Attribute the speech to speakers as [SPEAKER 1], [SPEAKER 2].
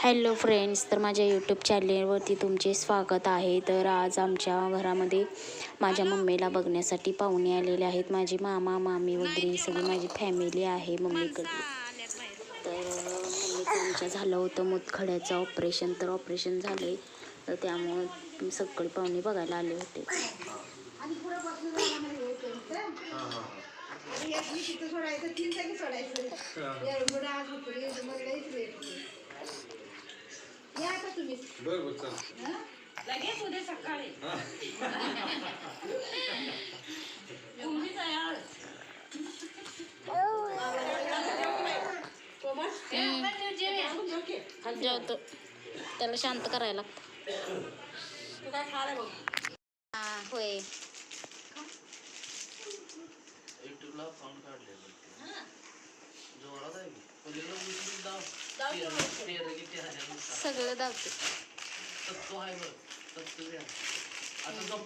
[SPEAKER 1] Hello friends तर माझ्या YouTube चॅनेलवरती तुमचे स्वागत आहे. तर आज आमच्या घरामध्ये माझ्या मम्मीला बघण्यासाठी पाहुणे आलेले आहेत. माझे मामा मामी वगैरे सगळी माझी फॅमिली आहे मम्मीकडे. तर मम्मीचं आमच्या झालं होतं मुतखड्याचं ऑपरेशन तर ऑपरेशन झाले. तर त्यामुळं सगळे पाहुणे बघायला आले होते.
[SPEAKER 2] सोडायचं तुम्ही
[SPEAKER 3] बरं बरं
[SPEAKER 2] लगेच उद्या सकाळी.
[SPEAKER 1] जेवतो त्याला शांत करायला लागतं.
[SPEAKER 2] तू काय खायला बघ.
[SPEAKER 1] हा होय.
[SPEAKER 4] युट्यूबला
[SPEAKER 1] सगळं
[SPEAKER 4] तत्व आहे बरं. तत्व. आता